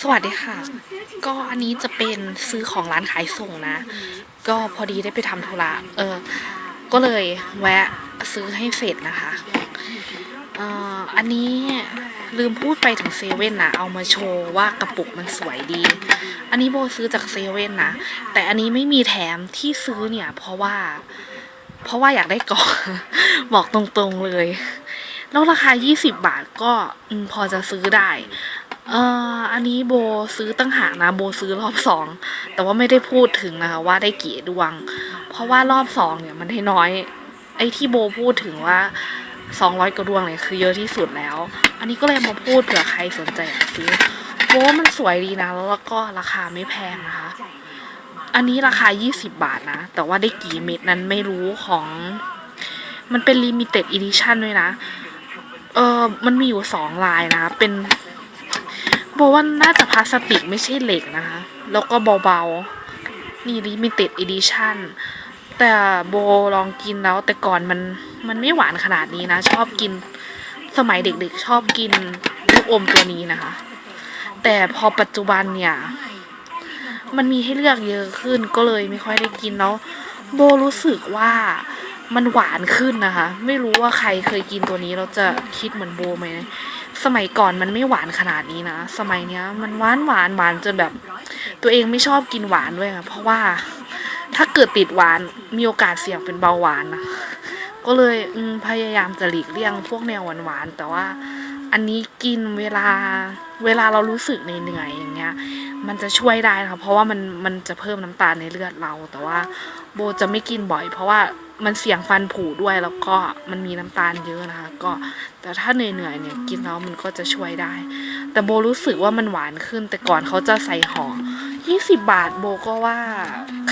สวัสดีค่ะ ก็อันนี้จะเป็นซื้อของร้านขายส่งนะ ก็พอดีได้ไปทำธุระ เออ ก็เลยแวะซื้อให้เสร็จนะคะ เอ่อ อันนี้ลืมพูดไปถึงเซเว่นนะเอามาโชว์ว่ากระปุกมันสวยดี อันนี้โบซื้อจากเซเว่นนะ แต่อันนี้ไม่มีแถมที่ซื้อเนี่ย เพราะว่า เพราะว่าอยากได้ก่อนบอกตรงๆเลย แล้วราคา 20 บาทก็พอจะซื้อได้ อ่ออันนี้โบซื้อตั้งหากนะโบซื้อรอบสองแต่ว่าไม่ได้พูดถึงนะคะว่าได้กี่ดวง เพราะว่ารอบสองเนี่ยมันให้น้อย ไอ้ที่โบพูดถึงว่าสองร้อยกว่าดวงเนี่ยคือเยอะที่สุดแล้ว อันนี้ก็เลยมาพูดเผื่อใครสนใจอยากซื้อโบมันสวยดีนะแล้วก็ราคาไม่แพงนะคะ อันนี้ราคา 20 บาทนะ แต่ว่าได้กี่เม็ดนั้นไม่รู้ของ มันเป็นลิมิเต็ดอีดิชั่นด้วยนะ เออมันมีอยู่สองลายนะ เป็น โบว่าน่าจะพลาสติกไม่ใช่เหล็กนะคะ แล้วก็เบาๆ นี่ limited edition แต่โบลองกินแล้วแต่ก่อนมันมันไม่หวานขนาดนี้นะ ชอบกินสมัยเด็กๆ ชอบกินลูกอมตัวนี้นะคะ แต่พอปัจจุบันเนี่ย มันมีให้เลือกเยอะขึ้นก็เลยไม่ค่อยได้กินแล้ว โบรู้สึกว่ามันหวานขึ้นนะคะ ไม่รู้ว่าใครเคยกินตัวนี้เราจะคิดเหมือนโบไหม สมัยก่อนมันไม่หวานขนาดนี้นะ สมัยเนี้ย มันหวานหวานหวานจนแบบ ตัวเองไม่ชอบกินหวานด้วยค่ะเพราะว่าถ้าเกิดติดหวานมีโอกาสเสี่ยงเป็นเบาหวานนะก็เลยพยายามจะหลีกเลี่ยงพวกแนวหวานหวานๆแต่ว่าอันนี้กินเวลาเวลาเรารู้สึกเหนื่อยอย่างเงี้ย มันจะช่วยได้นะคะเพราะว่ามันมันจะเพิ่มน้ำตาลในเลือดเรา แต่ว่าโบจะไม่กินบ่อย เพราะว่า มันเสี่ยงฟันผุด้วยแล้วก็มันมีน้ำตาลเยอะนะคะ ก็แต่ถ้าเหนื่อยๆเนี่ยกินแล้วมันก็จะช่วยได้ แต่โบรู้สึกว่ามันหวานขึ้น แต่ก่อนเขาจะใส่ห่อ20 บาทโบก็ว่า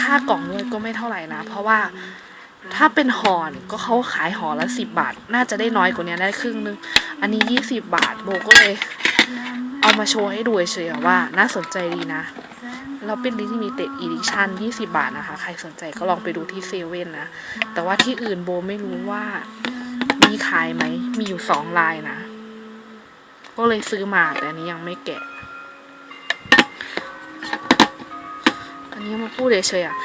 ค่ากล่องด้วยก็ไม่เท่าไหร่นะ เพราะว่าถ้าเป็นห่อนก็เขาขายห่อละ10บาท น่าจะได้น้อยกว่านี้ได้ครึ่งนึง อันนี้20บาทโบก็เลย เอามาโชว์ให้ดูเฉยๆว่าน่าสนใจดีนะ เราเป็น limited edition 20 บาทนะคะ ใครสนใจก็ลองไปดูที่เซเว่นนะ แต่ว่าที่อื่นโบไม่รู้ว่ามีขายไหม มีอยู่สองลายนะ ก็เลยซื้อมาแต่อันนี้ยังไม่แกะ อันนี้มาพูดเฉยๆอะ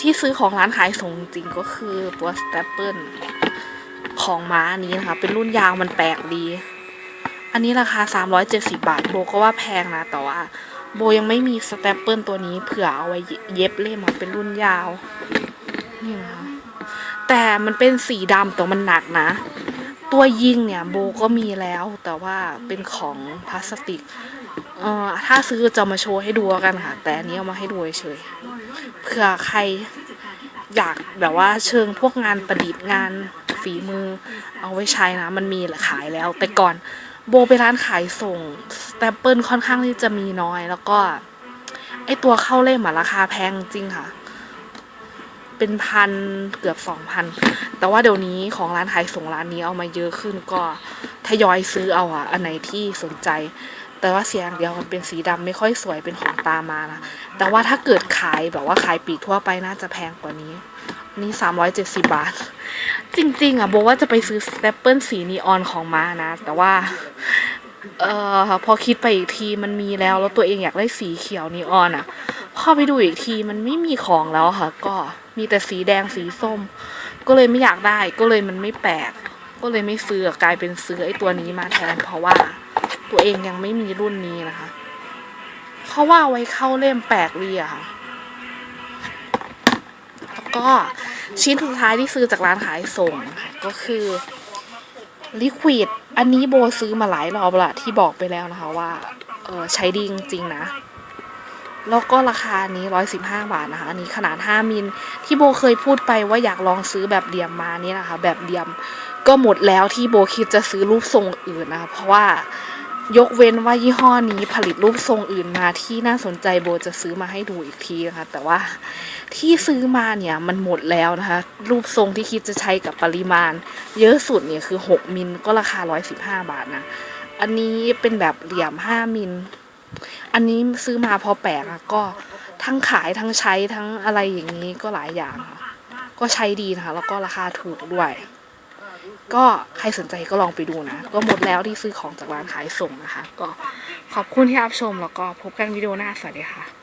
ที่ซื้อของร้านขายส่งจริงก็คือตัวสเตปเปิลของม้าอันนี้นะคะ เป็นรุ่นยาวมันแปลกดี อันนี้ราคา 370 บาท โบก็ว่าแพงนะ แต่ว่า โบยังไม่มีสเตปเปิลตัวนี้เผื่อเอาไว้เย็บเล่มเป็นรุ่นยาว นี่นะคะแต่มันเป็นสีดำแต่มันหนักนะ ตัวยิงเนี่ยโบก็มีแล้วแต่ว่าเป็นของพลาสติก เอ่อถ้าซื้อจะมาโชว์ให้ดูกันค่ะ แต่อันนี้เอามาให้ดูเฉยเผื่อใครอยากแบบว่าเชิงพวกงานประดิษฐ์งาน ฝีมือ เอาไว้ใช้นะ มันมีขายแล้ว แต่ก่อนโบไปร้านขายส่งสแตปเปิลค่อนข้างที่จะมีน้อย แล้วก็ไอตัวเข้าเล่มอะราคาแพงจริงค่ะ เป็นพันเกือบสองพัน แต่ว่าเดี๋ยวนี้ของร้านขายส่งร้านนี้เอามาเยอะขึ้นก็ทยอยซื้อเอาอะอันไหนที่สนใจ แต่ว่าเสียงเดียวมันเป็นสีดำไม่ค่อยสวยเป็นของตามานะ แต่ว่าถ้าเกิดขายแบบว่าขายปีกทั่วไปน่าจะแพงกว่านี้ นี่สามร้อยเจ็ดสิบาท จริง ๆ อะโบว่าจะไปซื้อสเตปเปิลสีนีออนของมานะ แต่ว่า เอ่อ พอคิดไปอีกทีมันมีแล้ว แล้วตัวเองอยากได้สีเขียวนีออนอะ พอไปดูอีกทีมันไม่มีของแล้วค่ะ ก็มีแต่สีแดงสีส้ม ก็เลยไม่อยากได้ ก็เลยมันไม่แปลก ก็เลยไม่ซื้อกลายเป็นซื้อไอ้ตัวนี้มาแทน เพราะว่าตัวเองยังไม่มีรุ่นนี้นะคะเขาว่าเอาไว้เข้าเล่มแปลกดีอะค่ะ แล้วก็ ชิ้นสุดท้ายที่ซื้อจากร้านขายส่งนะคะก็คือลิควิดอันนี้โบซื้อมาหลายรอบละที่บอกไปแล้วนะคะว่า เออใช้ดีจริงๆนะ แล้วก็ราคานี้ร้อยสิบห้าบาทนะคะ อันนี้ขนาดห้ามิล ที่โบเคยพูดไปว่าอยากลองซื้อแบบเดียมมานี่นะคะ แบบเดียมก็หมดแล้วที่โบคิดจะซื้อรูปทรงอื่นนะคะ เพราะว่ายกเว้นว่ายี่ห้อนี้ผลิตรูปทรงอื่นมาที่น่าสนใจโบจะซื้อมาให้ดูอีกทีนะคะ แต่ว่า ที่ซื้อมาเนี่ยมันหมดแล้วนะคะ รูปทรงที่คิดจะใช้กับปริมาณ เยอะสุดเนี่ยคือ 6 มิลก็ราคา 115 บาทนะ อันนี้เป็นแบบเหลี่ยม 5 มิล อันนี้ซื้อมาพอแปลกอะก็ทั้งขายทั้งใช้ทั้งอะไรอย่างนี้ก็หลายอย่างค่ะ ก็ใช้ดีนะคะ แล้วก็ราคาถูกด้วย ก็ใครสนใจก็ลองไปดูนะ ก็หมดแล้วที่ซื้อของจากร้านขายส่งนะคะ ก็ขอบคุณที่รับชมแล้วก็พบกันวิดีโอหน้าสวัสดีค่ะ